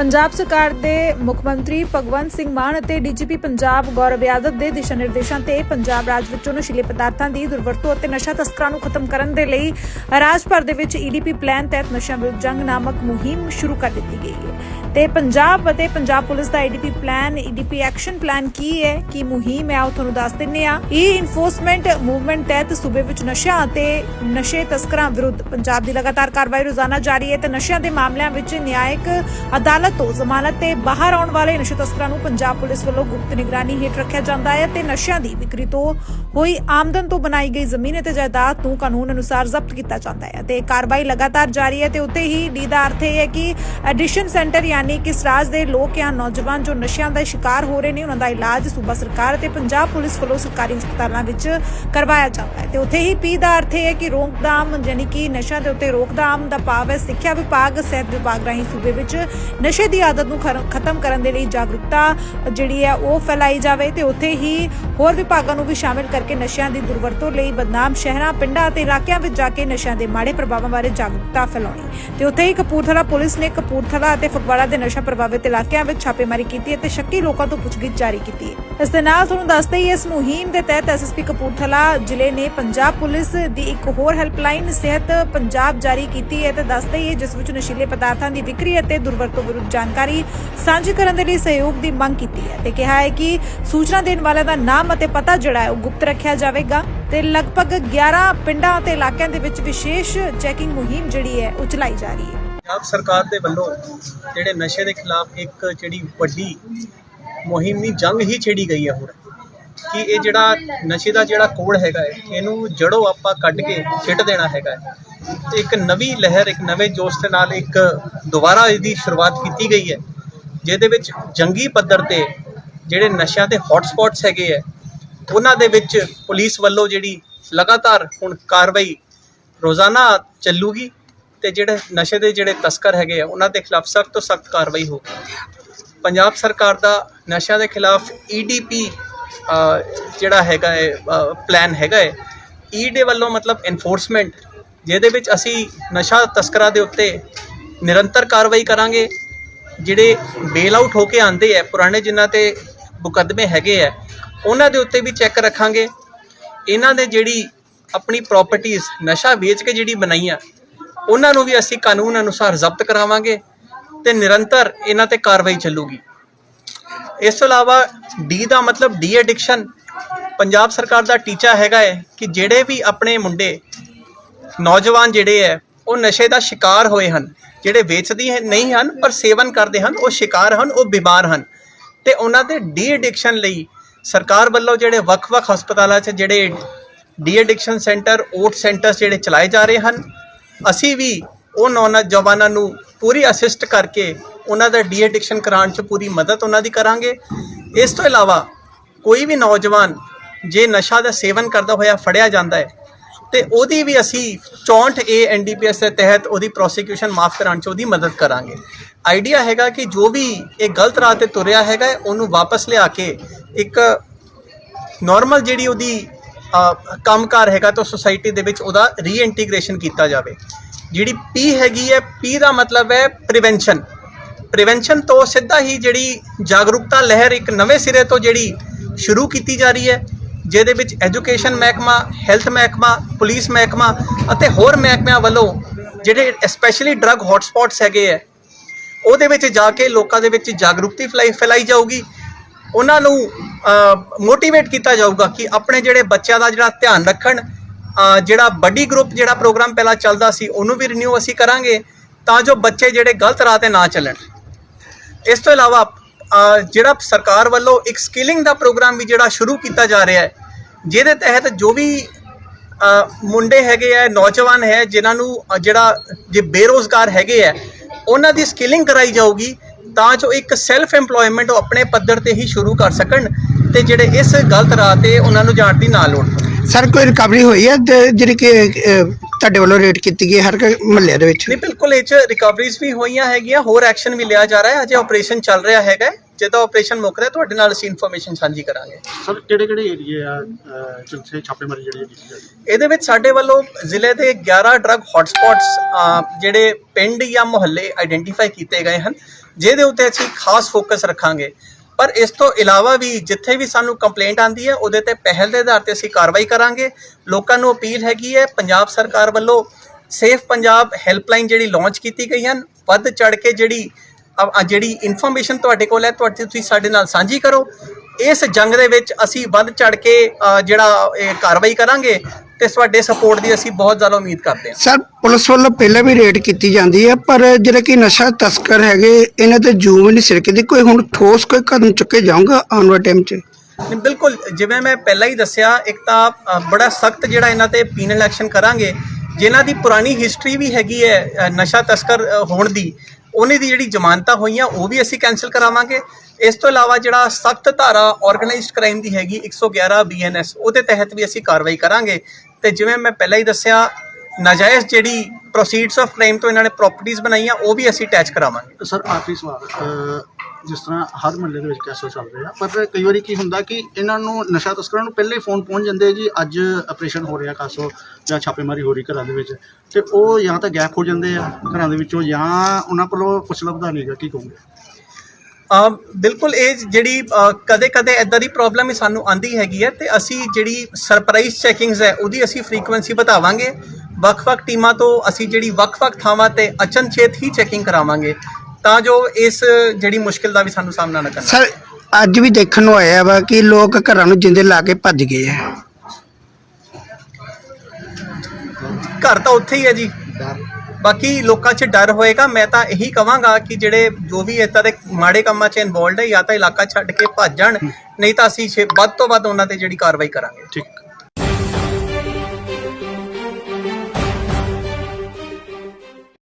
ਪੰਜਾਬ ਸਰਕਾਰ ਦੇ ਮੁੱਖ ਮੰਤਰੀ ਭਗਵੰਤ ਸਿੰਘ ਮਾਨ ਅਤੇ ਡੀਜੀਪੀ ਪੰਜਾਬ ਗੌਰਵ ਯਾਦਵ ਦੇ ਦਿਸ਼ਾ ਨਿਰਦੇਸ਼ਾਂ ਤੇ ਪੰਜਾਬ ਰਾਜ ਵਿੱਚੋਂ ਨਸ਼ੀਲੇ ਪਦਾਰਥਾਂ ਦੀ ਦੁਰਵਰਤੋਂ ਅਤੇ ਨਸ਼ਾ ਤਸਕਰਾਂ ਨੂੰ ਖਤਮ ਕਰਨ ਦੇ ਲਈ ਰਾਜ ਭਰ ਦੇ ਵਿੱਚ ਈਡੀਪੀ ਪਲਾਨ ਤਹਿਤ ਨਸ਼ਾ ਵਿਰੁੱਧ ਜੰਗ ਨਾਮਕ ਮੁਹਿੰਮ ਸ਼ੁਰੂ ਕਰ ਦਿੱਤੀ ਗਈ ਹੈ। ਤੇ ਪੰਜਾਬ ਅਤੇ ਪੰਜਾਬ ਪੁਲਿਸ ਦਾ EDP plan EDP action plan ਕੀ ਹੈ, ਕੀ ਮੁਹਿੰਮ ਹੈ, ਉਹ ਤੁਹਾਨੂੰ ਦੱਸ ਦਿੰਨੇ ਆ ਇਹ ਇਨਫੋਰਸਮੈਂਟ ਮੂਵਮੈਂਟ ਤਹਿਤ ਸੂਬੇ ਵਿੱਚ ਨਸ਼ਾ ਅਤੇ ਨਸ਼ੇ ਤਸਕਰਾਂ ਵਿਰੁੱਧ ਪੰਜਾਬ ਦੀ ਲਗਾਤਾਰ ਕਾਰਵਾਈ ਰੋਜ਼ਾਨਾ ਜਾਰੀ ਹੈ ਤੇ ਨਸ਼ਿਆਂ ਦੇ ਮਾਮਲਿਆਂ ਵਿੱਚ ਨਿਆਇਕ ਅਦਾਲਤ ਤੋਂ ਜ਼ਮਾਨਤ ਤੇ ਬਾਹਰ ਆਉਣ ਵਾਲੇ ਨਸ਼ੇ ਤਸਕਰਾਂ ਨੂੰ ਪੰਜਾਬ ਪੁਲਿਸ ਵੱਲੋਂ ਗੁਪਤ ਨਿਗਰਾਨੀ ਹੇਠ ਰੱਖਿਆ ਜਾਂਦਾ ਹੈ ਤੇ ਨਸ਼ਿਆਂ ਦੀ ਵਿਕਰੀ ਤੋਂ ਹੋਈ ਆਮਦਨ ਤੋਂ ਬਣਾਈ ਗਈ ਜ਼ਮੀਨ ਅਤੇ ਜਾਇਦਾਦ ਨੂੰ ਕਾਨੂੰਨ ਅਨੁਸਾਰ ਜ਼ਬਤ ਕੀਤਾ ਜਾਂਦਾ ਹੈ ਤੇ ਕਾਰਵਾਈ ਲਗਾਤਾਰ ਜਾਰੀ ਹੈ ਤੇ ਉੱਤੇ ਹੀ ਡੀ ਦਾ ਅਰਥ ਹੈ ਕਿ ਐਡੀਸ਼ਨ ਸੈਂਟਰ ਯਾਨੀ ਕਿ ਇਸ ਰਾਜ ਦੇ ਲੋਕ ਜਾਂ ਨੌਜਵਾਨ ਜੋ ਨਸ਼ਿਆਂ ਦਾ ਸ਼ਿਕਾਰ ਹੋ ਰਹੇ ਨੇ, ਉਹਨਾਂ ਦਾ ਇਲਾਜ ਸੂਬਾ ਸਰਕਾਰ ਤੇ ਪੰਜਾਬ ਪੁਲਿਸ ਵੱਲੋਂ ਸਰਕਾਰੀ ਹਸਪਤਾਲਾਂ ਵਿੱਚ ਕਰਵਾਇਆ ਜਾਂਦਾ ਹੈ ਤੇ ਉੱਥੇ ਹੀ ਪੀ ਦਾ ਅਰਥ ਇਹ ਹੈ ਕਿ ਰੋਕਥਾਮ ਯਾਨੀ ਕਿ ਨਸ਼ਿਆਂ ਦੇ ਉੱਤੇ ਰੋਕਥਾਮ ਦਾ ਭਾਵ ਹੈ ਸਿੱਖਿਆ ਵਿਭਾਗ, ਸਿਹਤ ਵਿਭਾਗ ਰਾਹੀਂ ਸੂਬੇ ਵਿੱਚ ਨਸ਼ੇ ਨਸ਼ੇ ਦੀ ਆਦਤ ਨੂੰ ਖਤਮ ਕਰਨ ਦੇ ਲਈ ਜਾਗਰੂਕਤਾ ਜਿਹੜੀ ਹੈ ਉਹ ਫੈਲਾਈ ਜਾਵੇ ਤੇ ਉੱਥੇ ਹੀ ਹੋਰ ਵਿਭਾਗਾਂ ਨੂੰ ਵੀ ਸ਼ਾਮਿਲ ਕਰਕੇ ਨਸ਼ਿਆਂ ਦੀ ਦੁਰਵਰਤੋਂ ਲਈ ਬਦਨਾਮ ਸ਼ਹਿਰਾਂ, ਪਿੰਡਾਂ ਅਤੇ ਇਲਾਕਿਆਂ ਵਿੱਚ ਜਾ ਕੇ ਨਸ਼ਿਆਂ ਦੇ ਮਾੜੇ ਪ੍ਰਭਾਵਾਂ ਬਾਰੇ ਜਾਗਰੂਕਤਾ ਫੈਲਾਉਣੀ। ਤੇ ਉੱਥੇ ਹੀ ਕਪੂਰਥਲਾ ਪੁਲਿਸ ਨੇ ਕਪੂਰਥਲਾ ਅਤੇ ਫਗਵਾੜਾ ਦੇ ਨਸ਼ਾ ਪ੍ਰਭਾਵਿਤ ਇਲਾਕਿਆਂ ਵਿੱਚ ਛਾਪੇਮਾਰੀ ਕੀਤੀ ਅਤੇ ਸ਼ੱਕੀ ਲੋਕਾਂ ਤੋਂ ਪੁੱਛਗਿੱਛ ਜਾਰੀ ਕੀਤੀ ਹੈ। ਇਸ ਦੇ ਨਾਲ ਤੁਹਾਨੂੰ ਦੱਸਦੇ ਹੀ ਇਸ ਮੁਹਿੰਮ ਦੇ ਤਹਿਤ ਐਸਐਸਪੀ ਕਪੂਰਥਲਾ ਜ਼ਿਲ੍ਹੇ ਨੇ ਪੰਜਾਬ ਪੁਲਿਸ ਦੀ ਇੱਕ ਹੋਰ ਹੈਲਪਲਾਈਨ ਸਿਹਤ ਪੰਜਾਬ ਜਾਰੀ ਕੀਤੀ ਹੈ ਤੇ ਦੱਸਦੇ ਹੀ ਜਿਸ ਵਿੱਚ ਨਸ਼ੀਲੇ ਪਦਾਰਥਾਂ ਦੀ ਵਿਕਰੀ ਅਤੇ ਦੁਰਵਰਤੋਂ ਵਿਰੁੱਧ ਜਾਣਕਾਰੀ ਸਾਂਝੀ ਕਰਨ ਦੇ ਲਈ ਸਹਿਯੋਗ ਦੀ ਮੰਗ ਕੀਤੀ ਹੈ ਤੇ ਕਿਹਾ ਹੈ ਕਿ ਸੂਚਨਾ ਦੇਣ ਵਾਲਿਆਂ ਦਾ ਨਾਮ ਅਤੇ ਪਤਾ ਜਿਹੜਾ ਹੈ ਉਹ ਗੁਪਤ ਰੱਖਿਆ ਜਾਵੇਗਾ ਤੇ ਲਗਭਗ 11 ਪਿੰਡਾਂ ਅਤੇ ਇਲਾਕਿਆਂ ਦੇ ਵਿੱਚ ਵਿਸ਼ੇਸ਼ ਚੈਕਿੰਗ ਮੁਹਿੰਮ ਜਿਹੜੀ ਹੈ ਉਹ ਚਲਾਈ ਜਾ ਰਹੀ ਹੈ। ਪੰਜਾਬ ਸਰਕਾਰ ਦੇ ਵੱਲੋਂ ਜਿਹੜੇ ਨਸ਼ੇ ਦੇ ਖਿਲਾਫ ਇੱਕ ਜਿਹੜੀ ਵੱਡੀ ਮੁਹਿੰਮੀ ਜੰਗ ਹੀ ਛੇੜੀ ਗਈ ਹੈ ਹੁਣ। ਕਿ ਇਹ ਜਿਹੜਾ ਨਸ਼ੇ ਦਾ ਜਿਹੜਾ ਕੋੜ ਹੈਗਾ ਹੈ, ਇਹਨੂੰ ਜੜੋਂ ਆਪਾਂ ਕੱਢ ਕੇ ਛਿੱਟ ਦੇਣਾ ਹੈਗਾ ਹੈ। ਤੇ ਇੱਕ ਨਵੀਂ ਲਹਿਰ, ਇੱਕ ਨਵੇਂ ਜੋਸ਼ ਦੇ ਨਾਲ ਇੱਕ ਦੁਬਾਰਾ ਇਹਦੀ ਸ਼ੁਰੂਆਤ ਕੀਤੀ ਗਈ ਹੈ, ਜਿਹਦੇ ਵਿੱਚ ਜੰਗੀ ਪੱਧਰ ਤੇ ਜਿਹੜੇ ਨਸ਼ਿਆਂ ਦੇ ਹੌਟ ਸਪੌਟਸ ਹੈਗੇ ਹੈ, ਉਹਨਾਂ ਦੇ ਵਿੱਚ ਪੁਲਿਸ ਵੱਲੋਂ ਜਿਹੜੀ ਲਗਾਤਾਰ ਹੁਣ ਕਾਰਵਾਈ ਰੋਜ਼ਾਨਾ ਚੱਲੂਗੀ ਤੇ ਜਿਹੜੇ ਨਸ਼ੇ ਦੇ ਜਿਹੜੇ ਤਸਕਰ ਹੈਗੇ ਆ, ਉਹਨਾਂ ਦੇ ਖਿਲਾਫ ਸਖਤ ਤੋਂ ਸਖਤ ਕਾਰਵਾਈ ਹੋਊਗੀ। ਪੰਜਾਬ ਸਰਕਾਰ ਦਾ ਨਸ਼ਿਆਂ ਦੇ ਖਿਲਾਫ ਈਡੀਪੀ ਜਿਹੜਾ ਹੈਗਾ ਹੈ ਪਲਾਨ ਹੈਗਾ ਹੈ ਈਡੇ ਵੱਲੋਂ ਮਤਲਬ ਐਨਫੋਰਸਮੈਂਟ ਜਿਹਦੇ ਵਿੱਚ ਅਸੀਂ ਨਸ਼ਾ ਤਸਕਰਾਂ ਦੇ ਉੱਤੇ ਨਿਰੰਤਰ ਕਾਰਵਾਈ ਕਰਾਂਗੇ, ਜਿਹੜੇ ਬੇਲ ਆਊਟ ਹੋ ਕੇ ਆਂਦੇ ਆ ਪੁਰਾਣੇ ਜਿਨ੍ਹਾਂ ਤੇ ਮੁਕੱਦਮੇ ਹੈਗੇ ਆ ਉਹਨਾਂ ਦੇ ਉੱਤੇ ਵੀ ਚੈੱਕ ਰੱਖਾਂਗੇ। ਇਹਨਾਂ ਨੇ ਜਿਹੜੀ ਆਪਣੀ ਪ੍ਰਾਪਰਟੀਆਂ ਨਸ਼ਾ ਵੇਚ ਕੇ ਜਿਹੜੀ ਬਣਾਈਆਂ, ਉਹਨਾਂ ਨੂੰ ਵੀ ਅਸੀਂ ਕਾਨੂੰਨ ਅਨੁਸਾਰ ਜ਼ਬਤ ਕਰਾਵਾਂਗੇ ਤੇ ਨਿਰੰਤਰ ਇਹਨਾਂ ਤੇ ਕਾਰਵਾਈ ਚੱਲੂਗੀ। ਇਸ ਤੋਂ ਇਲਾਵਾ ਡੀ ਦਾ ਮਤਲਬ ਡੀ ਐਡਿਕਸ਼ਨ ਪੰਜਾਬ ਸਰਕਾਰ ਦਾ ਟੀਚਾ ਹੈਗਾ ਹੈ ਕਿ ਜਿਹੜੇ ਵੀ ਆਪਣੇ ਮੁੰਡੇ ਨੌਜਵਾਨ ਜਿਹੜੇ ਹੈ, ਉਹ ਨਸ਼ੇ ਦਾ ਸ਼ਿਕਾਰ ਹੋਏ ਹਨ, ਜਿਹੜੇ ਵੇਚਦੇ ਨਹੀਂ ਹਨ, ਪਰ ਸੇਵਨ ਕਰਦੇ ਹਨ, ਉਹ ਸ਼ਿਕਾਰ ਹਨ, ਉਹ ਬਿਮਾਰ ਹਨ। ਤੇ ਉਹਨਾਂ ਦੇ ਡੀ ਐਡਿਕਸ਼ਨ ਲਈ ਸਰਕਾਰ ਵੱਲੋਂ ਜਿਹੜੇ ਵੱਖ-ਵੱਖ ਹਸਪਤਾਲਾਂ 'ਚ ਜਿਹੜੇ de addiction centre OAT centres ਜਿਹੜੇ ਚਲਾਏ ਜਾ ਰਹੇ ਹਨ, ਅਸੀਂ ਵੀ ਉਹ ਨੌਜਵਾਨਾਂ ਨੂੰ ਪੂਰੀ ਅਸਿਸਟ ਕਰਕੇ ਉਹਨਾਂ ਦਾ ਡੀ ਐਡਿਕਸ਼ਨ ਕਰਾਉਣ 'ਚ ਪੂਰੀ ਮਦਦ ਉਹਨਾਂ ਦੀ ਕਰਾਂਗੇ। ਇਸ ਤੋਂ ਇਲਾਵਾ ਕੋਈ ਵੀ ਨੌਜਵਾਨ ਜੇ ਨਸ਼ਾ ਦਾ ਸੇਵਨ ਕਰਦਾ ਹੋਇਆ ਫੜਿਆ ਜਾਂਦਾ ਹੈ ਤੇ ਉਹਦੀ ਵੀ ਅਸੀਂ 64 ਏ ਐਨਡੀਪੀਐਸ ਦੇ ਤਹਿਤ ਉਹਦੀ ਪ੍ਰੋਸੀਕਿਊਸ਼ਨ ਮਾਫ ਕਰਾਉਣ 'ਚ ਉਹਦੀ ਮਦਦ ਕਰਾਂਗੇ। ਆਈਡੀਆ ਹੈਗਾ ਕਿ ਜੋ ਵੀ ਇਹ ਗਲਤ ਰਾਹ ਤੇ ਤੁਰਿਆ ਹੈਗਾ ਉਹਨੂੰ ਵਾਪਸ ਲਿਆ ਕੇ ਇੱਕ ਨਾਰਮਲ ਜਿਹੜੀ ਉਹਦੀ ਅ, ਕੰਮਕਾਰ ਹੈਗਾ ਤਾਂ ਸੋਸਾਇਟੀ ਦੇ ਵਿੱਚ ਉਹਦਾ ਰੀਇੰਟੀਗ੍ਰੇਸ਼ਨ ਕੀਤਾ ਜਾਵੇ। ਜਿਹੜੀ ਪੀ ਹੈਗੀ ਹੈ ਪੀ ਦਾ ਮਤਲਬ ਹੈ ਪ੍ਰੀਵੈਂਸ਼ਨ ਪ੍ਰੀਵੈਂਸ਼ਨ ਤੋਂ ਸਿੱਧਾ ਹੀ ਜਿਹੜੀ ਜਾਗਰੂਕਤਾ ਲਹਿਰ ਇੱਕ ਨਵੇਂ ਸਿਰੇ ਤੋਂ ਜਿਹੜੀ ਸ਼ੁਰੂ ਕੀਤੀ ਜਾ ਰਹੀ ਹੈ, ਜਿਹਦੇ ਵਿੱਚ ਐਜੂਕੇਸ਼ਨ ਮਹਿਕਮਾ ਹੈਲਥ ਮਹਿਕਮਾ ਪੁਲਿਸ ਮਹਿਕਮਾ ਅਤੇ ਹੋਰ ਮਹਿਕਮਿਆਂ ਵੱਲੋਂ ਜਿਹੜੇ ਸਪੈਸ਼ਲੀ ਡਰੱਗ ਹੌਟਸਪੌਟਸ ਹੈਗੇ ਹੈ, ਉਹਦੇ ਵਿੱਚ ਜਾ ਕੇ ਲੋਕਾਂ ਦੇ ਵਿੱਚ ਜਾਗਰੂਕਤੀ ਫੈਲਾਈ ਫੈਲਾਈ ਜਾਊਗੀ। ਉਹਨਾਂ ਨੂੰ ਮੋਟੀਵੇਟ ਕੀਤਾ ਜਾਊਗਾ ਕਿ ਆਪਣੇ ਜਿਹੜੇ ਬੱਚਿਆਂ ਦਾ ਜਿਹੜਾ ਧਿਆਨ ਰੱਖਣ ਜਿਹੜਾ ਬੱਡੀ ਗਰੁੱਪ ਜਿਹੜਾ ਪ੍ਰੋਗਰਾਮ ਪਹਿਲਾਂ ਚੱਲਦਾ ਸੀ, ਉਹਨੂੰ ਵੀ ਰਿਨਿਊ ਅਸੀਂ ਕਰਾਂਗੇ, ਤਾਂ ਜੋ ਬੱਚੇ ਜਿਹੜੇ ਗਲਤ ਰਾਹ ਤੇ ਨਾ ਚੱਲਣ। ਇਸ ਤੋਂ ਇਲਾਵਾ ਜਿਹੜਾ ਸਰਕਾਰ ਵੱਲੋਂ ਇੱਕ ਸਕਿਲਿੰਗ ਦਾ ਪ੍ਰੋਗਰਾਮ ਵੀ ਜਿਹੜਾ ਸ਼ੁਰੂ ਕੀਤਾ ਜਾ ਰਿਹਾ ਹੈ, ਜਿਹਦੇ ਤਹਿਤ ਜੋ ਵੀ ਮੁੰਡੇ ਹੈਗੇ ਆ, ਨੌਜਵਾਨ ਹੈ, ਜਿਨ੍ਹਾਂ ਨੂੰ ਜਿਹੜਾ ਜੇ ਬੇਰੋਜ਼ਗਾਰ ਹੈਗੇ ਆ, ਉਹਨਾਂ ਦੀ ਸਕਿਲਿੰਗ ਕਰਾਈ ਜਾਊਗੀ, ਤਾਂ ਜੋ ਇੱਕ ਸੈਲਫ ਏਮਪਲੋਇਮੈਂਟ ਉਹ ਆਪਣੇ ਪੱਧਰ ਤੇ ਹੀ ਸ਼ੁਰੂ ਕਰ ਸਕਣ ਤੇ ਜਿਹੜੇ ਇਸ ਗਲਤ ਰਾਹ ਤੇ ਉਹਨਾਂ ਨੂੰ ਜਾਣ ਦੀ ਨਾ ਲੋੜ ਸਰ, ਕੋਈ ਰਿਕਵਰੀ ਹੋਈ ਹੈ ਜਿਹੜੀ ਕਿ ਤੁਹਾਡੇ ਵੱਲੋਂ ਰੇਟ ਕੀਤੀ ਗਈ ਹਰ ਮਹੱਲੇ ਦੇ ਵਿੱਚ? ਨਹੀਂ ਬਿਲਕੁਲ ਇਹ ਚ ਰਿਕਵਰੀਜ਼ ਵੀ ਹੋਈਆਂ ਹੈਗੀਆਂ ਹੋਰ ਐਕਸ਼ਨ ਵੀ ਲਿਆ ਜਾ ਰਿਹਾ ਹੈ। ਅਜੇ ਆਪਰੇਸ਼ਨ ਚੱਲ ਰਿਹਾ ਹੈਗਾ। ਜਦੋਂ ਆਪਰੇਸ਼ਨ ਮੁੱਕਦਾ ਤੁਹਾਡੇ ਨਾਲ ਅਸੀਂ ਇਨਫੋਰਮੇਸ਼ਨ ਸਾਂਝੀ ਕਰਾਂਗੇ। ਸਰ ਕਿਹੜੇ ਕਿਹੜੇ ਏਰੀਏ ਆ ਜਿੱਥੇ ਛਾਪੇਮਾਰੀ ਜਿਹੜੀ ਕੀਤੀ ਜਾ ਰਹੀ ਇਹਦੇ ਵਿੱਚ ਸਾਡੇ ਵੱਲੋਂ ਜ਼ਿਲ੍ਹੇ ਦੇ 11 ਡਰੱਗ ਹੌਟਸਪੌਟਸ ਜਿਹੜੇ ਪਿੰਡ ਜਾਂ ਮੁਹੱਲੇ ਆਈਡੈਂਟੀਫਾਈ ਕੀਤੇ ਗਏ ਹਨ ਜਿਹਦੇ ਉੱਤੇ ਅਸੀਂ ਖਾਸ ਫੋਕਸ ਰੱਖਾਂਗੇ। ਪਰ ਇਸ ਤੋਂ ਇਲਾਵਾ ਵੀ ਜਿੱਥੇ ਵੀ ਸਾਨੂੰ ਕੰਪਲੇਂਟ ਆਂਦੀ ਹੈ, ਉਹਦੇ ਤੇ ਪਹਿਲ ਦੇ ਆਧਾਰ ਤੇ ਅਸੀਂ ਕਾਰਵਾਈ ਕਰਾਂਗੇ। ਲੋਕਾਂ ਨੂੰ ਅਪੀਲ ਹੈਗੀ ਹੈ, ਪੰਜਾਬ ਸਰਕਾਰ ਵੱਲੋਂ ਸੇਫ ਪੰਜਾਬ ਹੈਲਪਲਾਈਨ ਜਿਹੜੀ ਲਾਂਚ ਕੀਤੀ ਗਈ ਹਨ, ਵੱਧ ਚੜ ਕੇ ਜਿਹੜੀ ਜਿਹੜੀ ਇਨਫੋਰਮੇਸ਼ਨ ਤੁਹਾਡੇ ਕੋਲ ਹੈ, ਤੁਹਾਡੇ ਤੁਸੀਂ ਸਾਡੇ ਨਾਲ ਸਾਂਝੀ ਕਰੋ। ਇਸ ਜੰਗ ਦੇ ਵਿੱਚ ਅਸੀਂ ਵੱਧ ਚੜ ਕੇ ਜਿਹੜਾ ਇਹ ਕਾਰਵਾਈ ਕਰਾਂਗੇ ਤੇ ਤੁਹਾਡੇ ਸਪੋਰਟ ਦੀ ਅਸੀਂ ਬਹੁਤ ਜ਼ਿਆਦਾ ਉਮੀਦ ਕਰਦੇ ਹਾਂ। ਸਰ ਪੁਲਿਸ ਵੱਲੋਂ ਪਹਿਲਾਂ ਵੀ ਰੇਡ ਕੀਤੀ ਜਾਂਦੀ ਹੈ ਪਰ ਜਿਹੜੇ ਕਿ ਨਸ਼ਾ ਤਸਕਰ ਹੈਗੇ ਇਹਨਾਂ ਤੇ ਜੂਮ ਨਹੀਂ ਸਿਰਕਦੀ ਕੋਈ ਹੁਣ ਠੋਸ ਕੋਈ ਕਦਮ ਚੁੱਕੇ ਜਾਊਗਾ ਆਉਣ ਵਾਲੇ ਟਾਈਮ 'ਚ? ਨਹੀਂ, ਬਿਲਕੁਲ ਜਿਵੇਂ ਮੈਂ ਪਹਿਲਾਂ ਹੀ ਦੱਸਿਆ ਇੱਕ ਤਾਂ ਅ, ਬੜਾ ਸਖਤ ਜਿਹੜਾ ਇਹਨਾਂ ਤੇ ਪੀਨਲ ਐਕਸ਼ਨ ਕਰਾਂਗੇ ਜਿਨ੍ਹਾਂ ਦੀ ਪੁਰਾਣੀ ਹਿਸਟਰੀ ਵੀ ਹੈਗੀ ਹੈ ਅ, ਨਸ਼ਾ ਤਸਕਰ ਅ, ਹੋਣ ਦੀ ਉਹਨੇ ਦੀ ਜਿਹੜੀ ਜ਼ਮਾਨਤਾਂ ਹੋਈਆਂ ਉਹ ਵੀ ਅਸੀਂ ਕੈਨਸਲ ਕਰਾਵਾਂਗੇ। ਇਸ ਤੋਂ ਇਲਾਵਾ ਜਿਹੜਾ ਸਖਤ ਧਾਰਾ ਆਰਗੇਨਾਈਜ਼ਡ ਕ੍ਰਾਈਮ ਦੀ ਹੈਗੀ 111 ਬੀਐਨਐਸ ਉਹਦੇ ਤਹਿਤ ਵੀ ਅਸੀਂ ਕਾਰਵਾਈ ਕਰਾਂਗੇ। ਤੇ ਜਿਵੇਂ ਮੈਂ ਪਹਿਲਾਂ ਹੀ ਦੱਸਿਆ ਨਾਜਾਇਜ਼ ਜਿਹੜੀ ਪ੍ਰੋਸੀਡਸ ਆਫ ਕਲੇਮ ਤੋਂ ਇਹਨਾਂ ਨੇ ਪ੍ਰਾਪਰਟੀਆਂ ਬਣਾਈਆਂ ਉਹ ਵੀ ਅਸੀਂ ਅਟੈਚ ਕਰਾਵਾਂਗੇ। ਸਰ ਆਖਰੀ ਸਵਾਲ ਅਹ, ਜਿਸ ਤਰ੍ਹਾਂ ਹਰ ਮਹੱਲੇ ਦੇ ਵਿੱਚ ਕੈਸੋ ਚੱਲ ਰਿਹਾ ਪਰ ਕਈ ਵਾਰੀ ਕੀ ਹੁੰਦਾ ਕਿ ਇਹਨਾਂ ਨੂੰ ਨਸ਼ਾ ਤਸਕਰਾਂ ਨੂੰ ਪਹਿਲੇ ਫੋਨ ਪਹੁੰਚ ਜਾਂਦੇ ਜੀ ਅੱਜ ਆਪਰੇਸ਼ਨ ਹੋ ਰਿਹਾ ਕਾਸੋ ਜਾਂ ਛਾਪੇਮਾਰੀ ਹੋ ਰਹੀ ਘਰਾਂ ਦੇ ਵਿੱਚ ਤੇ ਉਹ ਜਾਂ ਤਾਂ ਗੈਪ ਹੋ ਜਾਂਦੇ ਆ ਘਰਾਂ ਦੇ ਵਿੱਚੋਂ ਜਾਂ ਉਹਨਾਂ ਕੋਲੋਂ ਕੁਛ ਲੱਭਦਾ ਨਹੀਂਗਾ ਕੀ ਕਹੋਗੇ? ਬਿਲਕੁਲ ਇਹ ਜਿਹੜੀ ਕਦੇ-ਕਦੇ ਐਦਾਂ ਦੀ ਪ੍ਰੋਬਲਮ ਹੀ ਸਾਨੂੰ ਆਂਦੀ ਹੈਗੀ ਹੈ ਤੇ ਅਸੀਂ ਜਿਹੜੀ ਸਰਪ੍ਰਾਈਜ਼ ਚੈਕਿੰਗਸ ਹੈ ਉਹਦੀ ਅਸੀਂ ਫ੍ਰੀਕੁਐਂਸੀ ਵਧਾਵਾਂਗੇ। ਵੱਖ-ਵੱਖ ਟੀਮਾਂ ਤੋਂ ਅਸੀਂ ਜਿਹੜੀ ਵੱਖ-ਵੱਖ ਥਾਵਾਂ ਤੇ ਅਚਨਚੇਤ ਹੀ ਚੈਕਿੰਗ ਕਰਾਵਾਂਗੇ। ਤਾਂ ਜੋ ਇਸ ਜਿਹੜੀ ਮੁਸ਼ਕਿਲ ਦਾ ਵੀ ਸਾਨੂੰ ਸਾਹਮਣਾ ਨਾ ਕਰਨਾ ਸਰ ਅੱਜ ਵੀ ਦੇਖਣ ਨੂੰ ਆਇਆ ਵਾ ਕਿ ਲੋਕ ਘਰਾਂ ਨੂੰ ਜਿੰਦੇ ਲਾ ਕੇ ਭੱਜ ਗਏ ਆ। ਘਰ ਤਾਂ ਉੱਥੇ ਹੀ ਹੈ ਜੀ। ਬਾਕੀ ਲੋਕਾਂ 'ਚ ਡਰ ਹੋਏਗਾ, ਮੈਂ ਤਾਂ ਇਹੀ ਕਵਾਂਗਾ ਕਿ ਜਿਹੜੇ ਜੋ ਵੀ ਇੱਦਾਂ ਦੇ ਮਾੜੇ ਕੰਮਾਂ 'ਚ ਇਨਵੋਲਡ ਹੈ ਜਾਂ ਤਾਂ ਇਲਾਕਾ ਛੱਡ ਕੇ ਭੱਜ ਜਾਣ, ਨਹੀਂ ਤਾਂ ਅਸੀਂ ਛੇ- ਵੱਧ ਤੋਂ ਵੱਧ ਉਹਨਾਂ ਤੇ ਜਿਹੜੀ ਕਾਰਵਾਈ ਕਰਾਂਗੇ। ਠੀਕ।